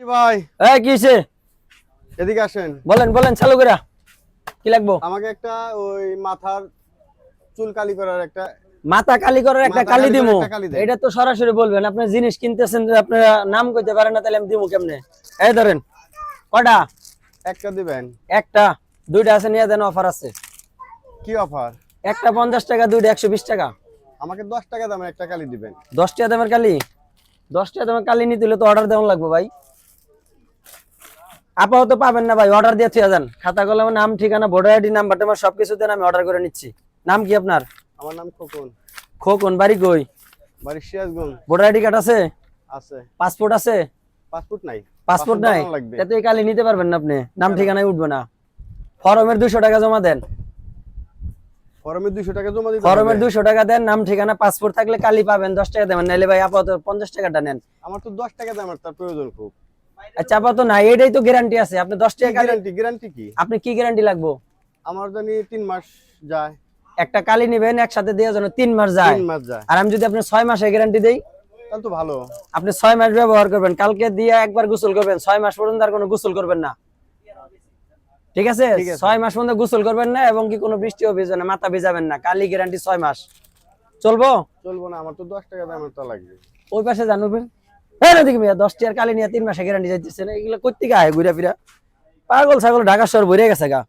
ভাই। এই কি এদিকে আসেন। বলেন বলেন চালু করে কি লাগবো? আমাকে একটা ওই মাথার চুল কালি করার একটা মাথা কালি করার একটা কালি দিমু। এটা তো সরাসরি বলবেন। আপনার জিনিস কিনতেছেন আপনারা নাম কইতে পারেন না তাহলে আমি দিমু কেমনে? এই ধরেন কটা? একটা দিবেন। একটা দুইটা আছে নিয়ে দেন অফার আছে। কি অফার একটা পঞ্চাশ টাকা দুইটা একশো বিশ টাকা। আমাকে দশ টাকা দামের একটা কালি দিবেন। দশ টাকা দামের কালি? দশ টাকা দামের কালি নিতে হলে তো অর্ডার দেওয়া লাগবে ভাই। আপাতত পাবেন না ভাই অর্ডার দিয়ে থুয়ে যান। খাতা কলমে নাম ঠিকানা ভোটার আইডি নাম্বার টাম্বার সবকিছু দেন আমি অর্ডার করে নিচ্ছি। নাম কি আপনার? আমার নাম খোকন। খোকন বাড়ি কই? বাড়ি সিরাজগঞ্জ। ভোটার আইডি কার্ড আছে? আছে। পাসপোর্ট আছে? পাসপোর্ট নাই। পাসপোর্ট নাই? এতে কালি নিতে পারবেন না আপনি। নাম ঠিকানায় উঠবে না। ফরমের দুশো টাকা জমা দেন। ফরমে দুইশো টাকা জমা দিতে ফরমের হবে? দুশো টাকা দেন নাম ঠিকানা পাসপোর্ট থাকলে কালি পাবেন দশ টাকা দেবেন নাইলে ভাই আপাতত পঞ্চাশ টাকাটা নেন। আমার তো দশ টাকা দামের তার প্রয়োজন খুব। আচ্ছা আপাতত না এটাই তো গ্যারান্টি আছে। আপনি দশ টাকা গ্যারান্টি গ্যারান্টি কি? আপনি কি গ্যারান্টি লাগবো? আমার জানি তিন মাস যায়। একটা কালি নিবেন একসাথে দিয়ে যেন তিন মাস যায়। তিন মাস যায়। আর আমি যদি আপনি ছয় মাসে গ্যারান্টি দেই তাহলে তো ভালো। আপনি ছয় মাস ব্যবহার করবেন। কালকে দিয়ে একবার গোসল করবেন ছয় মাস পর্যন্ত আর কোনো গোসল করবেন না। ঠিক আছে? ঠিক আছে। ছয় মাস পর্যন্ত গোসল করবেন না এবং কি কোনো বৃষ্টিও ভিজবে না মাথা ভিজাবেন না। কালি গ্যারান্টি ছয় মাস। চলবো? চলবো না আমার তো দশ টাকা দামের তা লাগবে। ওই পাশে জানুবেন হ্যাঁ দেখি কালি নিয়ে তিন মাসে গ্যারান্টি যাইতেছে এগুলো করতে গায়ে ঘুরে ফিরা। পাগল ছাগল ঢাকা শহর ভরে গেছে গা।